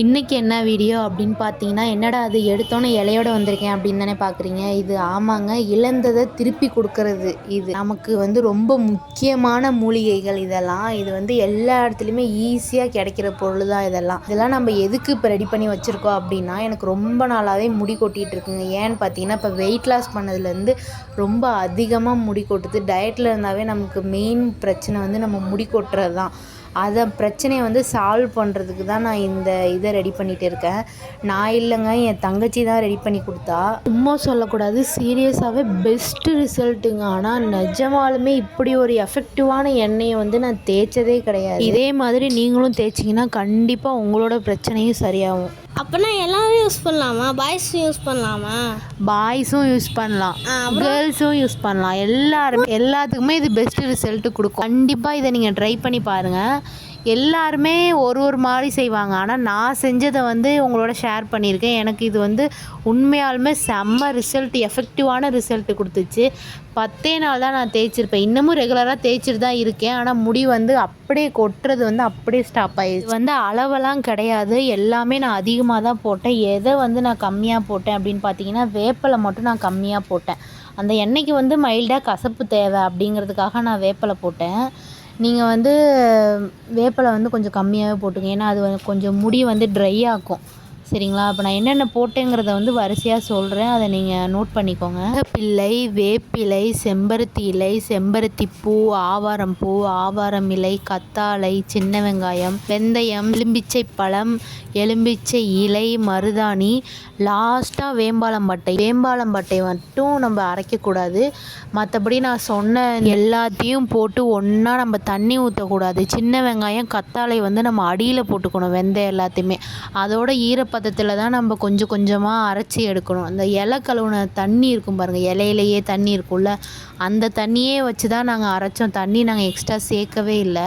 இன்றைக்கி என்ன வீடியோ அப்படின்னு பார்த்தீங்கன்னா என்னடா அது எடுத்தோன்னே இலையோட வந்திருக்கேன் அப்படின்னு தானே பார்க்குறீங்க. இது ஆமாங்க இழந்ததை திருப்பி கொடுக்கறது இது. நமக்கு வந்து ரொம்ப முக்கியமான மூலிகைகள் இதெல்லாம். இது வந்து எல்லா இடத்துலையுமே ஈஸியாக கிடைக்கிற பொருள் தான் இதெல்லாம். இதெல்லாம் நம்ம எதுக்கு இப்போ ரெடி பண்ணி வச்சுருக்கோம் அப்படின்னா எனக்கு ரொம்ப நாளாகவே முடி கொட்டிகிட்டு இருக்குங்க. ஏன்னு பார்த்தீங்கன்னா இப்போ வெயிட் லாஸ் பண்ணதுலேருந்து ரொம்ப அதிகமாக முடி கொட்டுது. டயட்டில் இருந்தாவே நமக்கு மெயின் பிரச்சனை வந்து நம்ம முடி கொட்டுறது தான். அதை பிரச்சனையை வந்து சால்வ் பண்ணுறதுக்கு தான் நான் இந்த இதை ரெடி பண்ணிகிட்டு இருக்கேன். நான் இல்லைங்க என் தங்கச்சி தான் ரெடி பண்ணி கொடுத்தா. சும்மா சொல்லக்கூடாது சீரியஸாகவே பெஸ்ட்டு ரிசல்ட்டுங்க ஆனால் நிஜமாலுமே இப்படி ஒரு எஃபெக்டிவான எண்ணெயை வந்து நான் தேய்ச்சதே கிடையாது. இதே மாதிரி நீங்களும் தேய்ச்சிங்கன்னா கண்டிப்பாக உங்களோட பிரச்சனையும் சரியாகும். அப்போனா எல்லாரும் யூஸ் பண்ணலாமா? பாய்ஸும் யூஸ் பண்ணலாமா? பாய்ஸும் யூஸ் பண்ணலாம். கேர்ள்ஸும் யூஸ் பண்ணலாம். எல்லாருமே எல்லாத்துக்குமே இது பெஸ்ட் ரிசல்ட் கொடுக்கும். கண்டிப்பாக இதை நீங்கள் ட்ரை பண்ணி பாருங்கள் எல்லாருமே ஒரு ஒரு மாதிரி செய்வாங்க. ஆனால் நான் செஞ்சதை வந்து உங்களோட ஷேர் பண்ணியிருக்கேன். எனக்கு இது வந்து உண்மையாலுமே செம்ம ரிசல்ட் எஃபெக்டிவான ரிசல்ட் கொடுத்துச்சு. பத்தே நாள் தான் நான் தேய்ச்சிருப்பேன். இன்னமும் ரெகுலராக தேய்ச்சிட்டு தான் இருக்கேன். ஆனால் முடி வந்து அப்படியே கொட்டுறது வந்து அப்படியே ஸ்டாப் ஆயிடுச்சு. வந்து அளவெல்லாம் கிடையாது. எல்லாமே நான் அதிகமாக தான் போட்டேன். எதை வந்து நான் கம்மியாக போட்டேன் அப்படின்னு பார்த்தீங்கன்னா வேப்பலை மட்டும் நான் கம்மியாக போட்டேன். அந்த எண்ணெய்க்கு வந்து மைல்டாக கசப்பு தேவை அப்படிங்கிறதுக்காக நான் வேப்பலை போட்டேன். நீங்கள் வந்து வேப்பிலை வந்து கொஞ்சம் கம்மியாகவே போட்டுக்கோங்க. ஏன்னா அது கொஞ்சம் முடி வந்து ட்ரை ஆக்கும் சரிங்களா? அப்போ நான் என்னென்ன போட்டேங்கிறத வந்து வரிசையாக சொல்கிறேன் அதை நீங்கள் நோட் பண்ணிக்கோங்க. பிள்ளை வேப்பிலை செம்பருத்தி இலை செம்பருத்தி பூ ஆவாரம் பூ ஆவாரம் இலை கத்தாழை சின்ன வெங்காயம் வெந்தயம் எலும்பிச்சை பழம் எலும்பிச்சை இலை மருதாணி லாஸ்ட்டாக வேம்பாலம்பட்டை வேம்பாலம்பட்டை மட்டும் நம்ம அரைக்கக்கூடாது. மற்றபடி நான் சொன்ன எல்லாத்தையும் போட்டு ஒன்றா நம்ம தண்ணி ஊற்றக்கூடாது சின்ன வெங்காயம் கத்தாழை வந்து நம்ம அடியில் போட்டுக்கணும் வெந்தயம் எல்லாத்தையுமே. அதோட பதத்தில் தான் நம்ம கொஞ்சம் கொஞ்சமாக அரைச்சி எடுக்கணும். அந்த இலை கழுவுன தண்ணி இருக்கும் பாருங்கள் இலையிலையே தண்ணி இருக்கும்ல அந்த தண்ணியே வச்சு தான் நாங்கள் அரைச்சோம். தண்ணி நாங்கள் எக்ஸ்ட்ரா சேர்க்கவே இல்லை.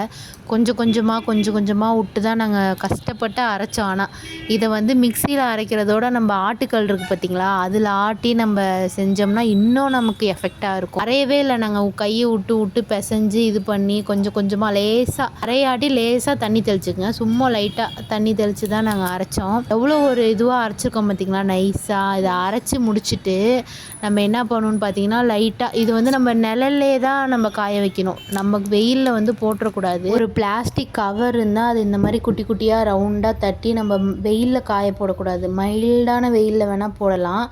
கொஞ்சம் கொஞ்சமாக கொஞ்சம் கொஞ்சமாக விட்டு தான் நாங்கள் கஷ்டப்பட்டு அரைச்சோம். ஆனால் இதை வந்து மிக்சியில் அரைக்கிறதோட நம்ம ஆட்டுக்கல் இருக்குது பார்த்தீங்களா அதில் ஆட்டி நம்ம செஞ்சோம்னா இன்னும் நமக்கு எஃபெக்டாக இருக்கும். அரையவே இல்லை நாங்கள் கையை விட்டு விட்டு பிசைஞ்சு இது பண்ணி கொஞ்சம் கொஞ்சமாக லேசாக அரையாட்டி லேசாக தண்ணி தெளிச்சுக்கங்க. சும்மா லைட்டாக தண்ணி தெளித்து தான் நாங்கள் அரைச்சோம். எவ்வளோ ஒரு இதுவாக அரைச்சிருக்கோம் பார்த்திங்களா நைஸாக இதை அரைச்சி முடிச்சுட்டு நம்ம என்ன பண்ணணும்னு பார்த்தீங்கன்னா லைட்டாக இது வந்து நம்ம நிழல்லே தான் நம்ம காய வைக்கணும். நமக்கு வெயிலில் வந்து போட்டுறக்கூடாது. ஒரு பிளாஸ்டிக் கவர் இருந்தால் அது இந்த மாதிரி குட்டி குட்டியாக ரவுண்டாக தட்டி நம்ம வெயிலில் காய போடக்கூடாது. மைல்டான வெயிலில் வேணால் போடலாம்.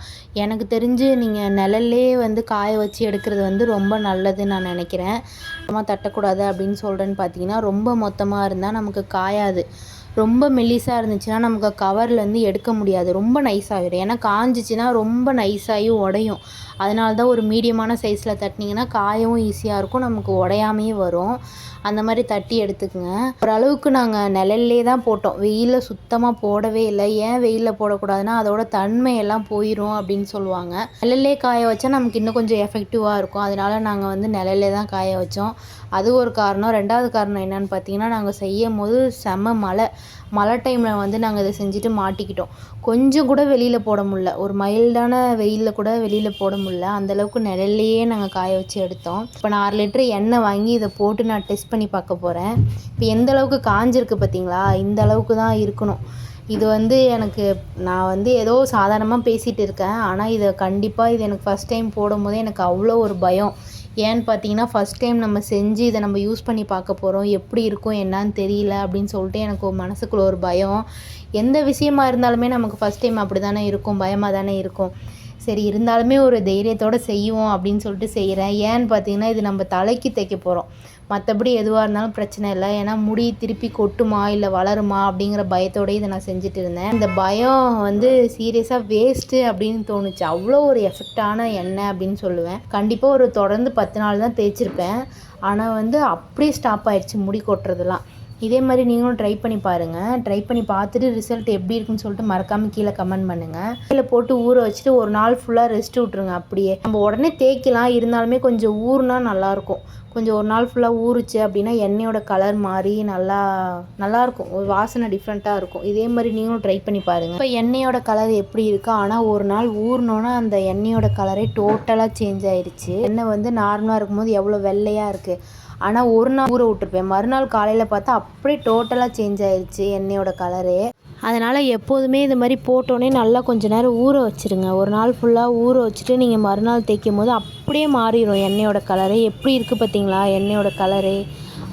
எனக்கு தெரிஞ்சு நீங்கள் நிழல்லே வந்து காய வச்சு எடுக்கிறது வந்து ரொம்ப நல்லதுன்னு நான் நினைக்கிறேன். மொத்தமாக தட்டக்கூடாது அப்படின்னு சொல்கிறேன்னு பார்த்தீங்கன்னா ரொம்ப மொத்தமாக இருந்தால் நமக்கு காயாது. ரொம்ப மெல்லிசாக இருந்துச்சுன்னா நமக்கு கவர்லேருந்து எடுக்க முடியாது. ரொம்ப நைஸாகிடும் ஏன்னா காஞ்சிச்சின்னா ரொம்ப நைஸாகி உடையும். அதனால தான் ஒரு மீடியமான சைஸில் தட்டினீங்கன்னா காயவும் ஈஸியாக இருக்கும். நமக்கு உடையாமையே வரும். அந்த மாதிரி தட்டி எடுத்துக்கங்க. ஓரளவுக்கு நாங்கள் நிழல்லே தான் போட்டோம். வெயிலில் சுத்தமாக போடவே இல்லை. ஏன் வெயிலில் போடக்கூடாதுன்னா அதோட தன்மையெல்லாம் போயிடும் அப்படின்னு சொல்லுவாங்க. நிழல்லே காய வச்சா நமக்கு இன்னும் கொஞ்சம் எஃபெக்டிவாக இருக்கும். அதனால நாங்கள் வந்து நிழல்லே தான் காய வச்சோம். அது ஒரு காரணம். ரெண்டாவது காரணம் என்னன்னு பார்த்தீங்கன்னா நாங்கள் செய்யும் போது செம மழை. மழை டைமில் வந்து நாங்கள் இதை செஞ்சுட்டு மாட்டிக்கிட்டோம். கொஞ்சம் கூட வெளியில் போட முடில ஒரு மைல்டான வெயிலில் கூட வெளியில் போட முடில அந்தளவுக்கு நிழல்லையே நாங்கள் காய வச்சு எடுத்தோம். இப்போ நான் அரை லிட்டர் எண்ணெய் வாங்கி இதை போட்டு நான் டெஸ்ட் பண்ணி பார்க்க போகிறேன் இப்போ எந்த அளவுக்கு காஞ்சிருக்கு பார்த்தீங்களா? இந்த அளவுக்கு தான் இருக்கணும். இது வந்து எனக்கு நான் வந்து ஏதோ சாதாரணமாக பேசிகிட்டு இருக்கேன். ஆனால் இதை கண்டிப்பாக இது எனக்கு ஃபஸ்ட் டைம் போடும்போதே எனக்கு அவ்வளோ ஒரு பயம். ஏன்னு பார்த்தீங்கன்னா ஃபஸ்ட் டைம் நம்ம செஞ்சு இதை நம்ம யூஸ் பண்ணி பார்க்க போகிறோம் எப்படி இருக்கும் என்னான்னு தெரியல அப்படின்னு சொல்லிட்டு எனக்கு மனசுக்குள்ளே மனசுக்குள்ள ஒரு பயம். எந்த விஷயமா இருந்தாலுமே நமக்கு ஃபஸ்ட் டைம் அப்படி தானே இருக்கும் பயமாக தானே இருக்கும். சரி இருந்தாலுமே ஒரு தைரியத்தோடு செய்வோம் அப்படின்னு சொல்லிட்டு செய்கிறேன் ஏன்னு பார்த்தீங்கன்னா இது நம்ம தலைக்கு தைக்க போகிறோம் மற்றபடி எதுவாக இருந்தாலும் பிரச்சனை இல்லை. ஏன்னா முடி திருப்பி கொட்டுமா இல்லை வளருமா அப்படிங்கிற பயத்தோடய இதை நான் செஞ்சுட்டு இருந்தேன். இந்த பயம் வந்து சீரியஸாக வேஸ்ட்டு அப்படின்னு தோணுச்சு. அவ்வளோ ஒரு எஃபெக்டான எண்ணெய் அப்படின்னு சொல்லுவேன். கண்டிப்பாக ஒரு தொடர்ந்து பத்து நாள் தான் தேய்ச்சிருப்பேன். ஆனால் வந்து அப்படியே ஸ்டாப் ஆயிடுச்சு முடி கொட்டுறதுலாம். இதே மாதிரி நீங்களும் ட்ரை பண்ணி பாருங்கள் ட்ரை பண்ணி பார்த்துட்டு ரிசல்ட் எப்படி இருக்குன்னு சொல்லிட்டு மறக்காமல் கீழே கமெண்ட் பண்ணுங்கள் கீழே போட்டு ஊற வச்சுட்டு ஒரு நாள் ஃபுல்லாக ரெஸ்ட் விட்ருங்க அப்படியே. நம்ம உடனே தேய்க்கலாம். இருந்தாலுமே கொஞ்சம் ஊறுனா நல்லாயிருக்கும் கொஞ்சம் ஒரு நாள் ஃபுல்லாக ஊறுச்சு அப்படின்னா எண்ணெயோட கலர் மாறி நல்லா நல்லாயிருக்கும் ஒரு வாசனை டிஃப்ரெண்ட்டாக இருக்கும். இதே மாதிரி நீங்களும் ட்ரை பண்ணி பாருங்கள் இப்போ எண்ணெயோட கலர் எப்படி இருக்கோ? ஆனால் ஒரு நாள் ஊறினோன்னா அந்த எண்ணெயோட கலரே டோட்டலாக சேஞ்ச் ஆயிடுச்சு எண்ணெய் வந்து நார்மலாக இருக்கும்போது எவ்வளோ வெள்ளையாக இருக்குது ஆனால் ஒரு நாள் ஊற விட்டுருப்பேன். மறுநாள் காலையில் பார்த்தா அப்படியே டோட்டலாக சேஞ்ச் ஆயிடுச்சு எண்ணெயோட கலரு அதனால் எப்போதுமே இது மாதிரி போட்டோன்னே நல்லா கொஞ்ச நேரம் ஊற வச்சுருங்க. ஒரு நாள் ஃபுல்லாக ஊற வச்சுட்டு நீங்கள் மறுநாள் தேய்க்கும் போது அப்படியே மாறிடும் எண்ணெயோட கலரு எப்படி இருக்குது பார்த்தீங்களா? எண்ணெயோட கலரு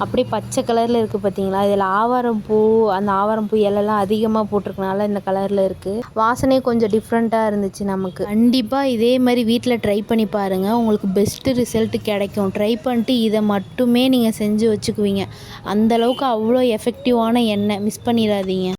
அப்படியே பச்சை கலரில் இருக்குது பார்த்தீங்களா இதில் ஆவாரம் பூ அந்த ஆவாரம் பூ இலெல்லாம் அதிகமாக போட்டிருக்கனால இந்த கலரில் இருக்குது வாசனை கொஞ்சம் டிஃப்ரெண்ட்டாக இருந்துச்சு நமக்கு. கண்டிப்பாக இதே மாதிரி வீட்டில் ட்ரை பண்ணி பாருங்கள் உங்களுக்கு பெஸ்ட்டு ரிசல்ட் கிடைக்கும். ட்ரை பண்ணிட்டு இதை மட்டுமே நீங்கள் செஞ்சு வச்சுக்குவீங்க. அந்தளவுக்கு அவ்வளோ எஃபெக்டிவான எண்ணெய் மிஸ் பண்ணிடாதீங்க.